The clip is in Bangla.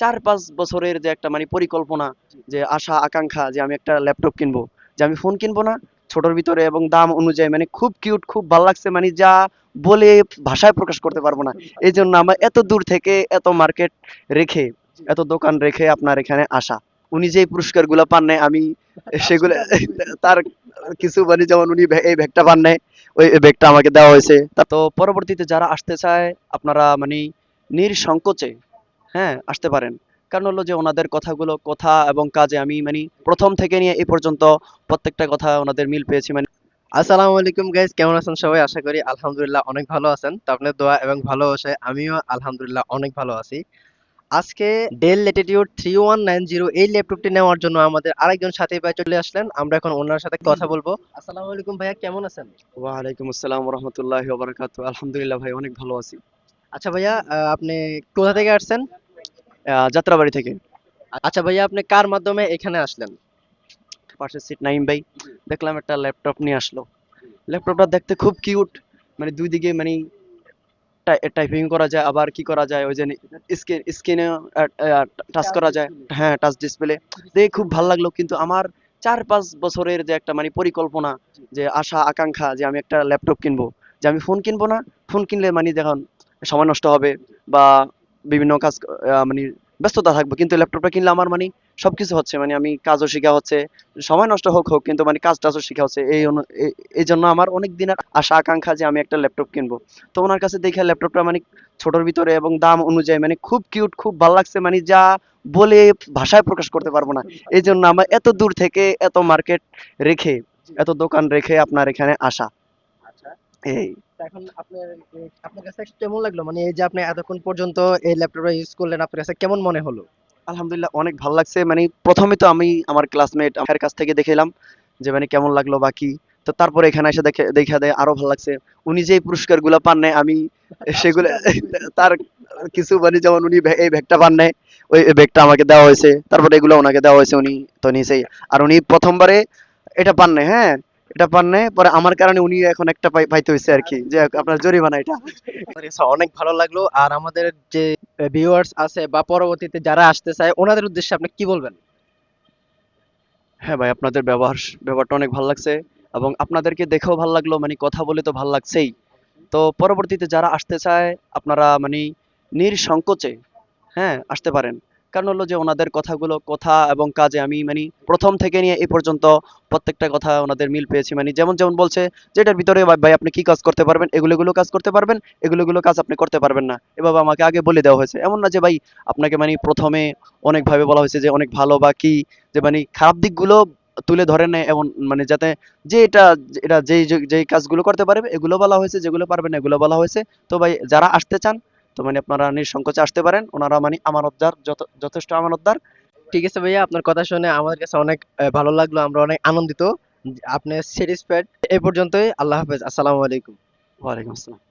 চার পাঁচ বছরের যে একটা মানে পরিকল্পনা যে আশা আকাঙ্ক্ষা যে আমি একটা ল্যাপটপ কিনবো যে আমি ফোন কিনবো না ছোটর ভিতরে এবং দাম অনুযায়ী মানে খুব কিউট খুব ভালো লাগছে মানে যা বলে ভাষায় প্রকাশ করতে পারব না। এই জন্য আমার এত দূর থেকে এত মার্কেট রেখে এত দোকান রেখে আপনার এখানে আসা। উনি যে পুরস্কারগুলা পান নাই আমি সেগুলো তার কিছু মানে যেমন উনি এই ব্যাগটা পান নাই ওই ব্যাগটা আমাকে দেওয়া হয়েছে। তা তো পরবর্তীতে যারা আসতে চায় আপনারা মানে নির্সংকোচে হ্যাঁ আসতে পারেন। কারণ হলো যে ওনাদের কথাগুলো কথা এবং কাজে আমি মানে প্রথম থেকে নিয়ে এই পর্যন্ত প্রত্যেকটা কথা ওনাদের মিল পেয়েছি মানে আসসালামু আলাইকুম গাইস কেমন আছেন সবাই? আশা করি আলহামদুলিল্লাহ অনেক ভালো আছেন। তো আপনার দোয়া এবং ভালোবাসায় আমিও আলহামদুলিল্লাহ অনেক ভালো আছি। আজকে Dell Latitude three one nine zero এই ল্যাপটপটি নেওয়ার জন্য আমাদের আরেকজন সাথে ভাই চলে আসলেন। আমরা এখন ওনার সাথে কথা বলব। আসসালামু আলাইকুম ভাইয়া কেমন আছেন? ওয়ালাইকুম আসসালাম রহমতুল্লাহ বারাকাতু আলহামদুলিল্লাহ ভাই অনেক ভালো আছি। আচ্ছা ভাইয়া আপনি কোথা থেকে আসছেন? যাত্রাবাড়ি থেকে। আচ্ছা ভাইয়া আপনি কার মাধ্যমে এখানে আসলেন? পাশের সিট নাইম ভাই। দেখলাম একটা ল্যাপটপ নিয়ে আসলো। ল্যাপটপটা দেখতে খুব কিউট। মানে দুই দিকে মানে টাইপিং করা যায় আবার কি করা যায় ওই যে স্ক্রিন স্ক্রিনে টাচ করা যায়। হ্যাঁ টাচ ডিসপ্লে। দেখে খুব ভালো লাগল কিন্তু আমার চার পাঁচ বছরের যে একটা মানে পরিকল্পনা যে আশা আকাঙ্ক্ষা যে আমি একটা ল্যাপটপ কিনবো। যে আমি ফোন কিনবো না ফোন কিনলে মানে দেখুন সময় নষ্ট হবে বা বিভিন্ন কাজ মানে ব্যস্ততা থাকবে, কিন্তু ল্যাপটপটা কিনলে আমার মানে সবকিছু হচ্ছে মানে আমি কাজও শেখা হচ্ছে, সময় নষ্ট হোক হোক, কিন্তু মানে কাজ টাজও শেখা হচ্ছে, এই এই- জন্য আমার অনেক দিনের আশা, আকাঙ্ক্ষা যে আমি একটা ল্যাপটপ কিনবো। তো ওনার কাছে দেখে ল্যাপটপটা মানে ছোটর ভিতরে এবং দাম অনুযায়ী মানে খুব কিউট খুব ভালো লাগছে মানে যা বলে ভাষায় প্রকাশ করতে পারব না। এই জন্য আমার এত দূর থেকে এত মার্কেট রেখে, এত দোকান রেখে আপনার এখানে আসা। এই। এখন আপনার আপনার কাছে কেমন লাগল? মানে এই যে আপনি এতক্ষণ পর্যন্ত এই ল্যাপটপটা ইউজ করলেন আপনার কাছে কেমন মনে হলো? আলহামদুলিল্লাহ অনেক ভালো লাগছে। মানে প্রথমে তো আমি আমার ক্লাসমেট আমার কাছ থেকে দেখেলাম যে মানে কেমন লাগল বা কি। তো তারপরে এখানে এসে দেখে দেখা দেয় আরও ভালো লাগছে। উনি যে পুরস্কারগুলো পান নাই আমি সেগুলো তার কিছু মানে যেমন উনি এই ব্যাগটা পান নাই ওই ব্যাগটা আমাকে দেওয়া হয়েছে। তারপরে এগুলো ওনাকে দেওয়া হয়েছে উনি তো নিছেই। আর উনি প্রথমবারে এটা পান নাই হ্যাঁ? এটা পান নাই। পরে আমার কারণে উনি এখন একটা পাইতে হয়েছে আর কি যে আপনার জরিমানা এটা। অনেক ভালো লাগল। আর আমাদের যে ভিউয়ার্স আছে বা পরবর্তীতে যারা আসতে চায় ওনাদের উদ্দেশ্যে আপনি কি বলবেন? হ্যাঁ ভাই আপনাদের ব্যবহার ব্যবহারটা অনেক ভালো লাগছে এবং আপনাদেরকে দেখেও ভালো লাগল মানে কথা বলে তো ভালো লাগছেই। তো পরবর্তীতে যারা আসতে চায় আপনারা মানে নির্সংকোচে হ্যাঁ আসতে পারেন। কারণ হলো যে ওনাদের কথাগুলো, কথা এবং কাজে আমি মানে প্রথম থেকে নিয়ে এই পর্যন্ত প্রত্যেকটা কথা ওনাদের মিল পেয়েছি। মানে যেমন যেমন বলছে যে এটার ভিতরে ভাই আপনি কি কাজ করতে পারবেন? এগুলো এগুলো কাজ করতে পারবেন, এগুলো এগুলো কাজ আপনি করতে পারবেন না। এভাবে আমাকে আগে বলে দেওয়া হয়েছে। এমন না যে ভাই আপনাকে মানে প্রথমে অনেকভাবে বলা হয়েছে যে অনেক ভালো বা কি, যে মানে খারাপ দিকগুলো তুলে ধরে নেয় এমন মানে যাতে যে এটা এটা যেই যে- যেই কাজগুলো করতে পারবে, এগুলো বলা হয়েছে, যেগুলো পারবে না এগুলো বলা হয়েছে। তো ভাই যারা আসতে চান তো মানে আপনারা নিঃসংকোচে আসতে পারেন। ওনারা মানে আমানতদার উদ্ধার যথেষ্ট আমানতদার। ঠিক আছে ভাইয়া আপনার কথা শুনে আমাদের কাছে অনেক ভালো লাগল আমরা অনেক আনন্দিত। আপনি স্যাটিসফাইড এ পর্যন্তই আল্লাহ হাফেজ আসসালামু আলাইকুম। ওয়ালাইকুম আসসালাম।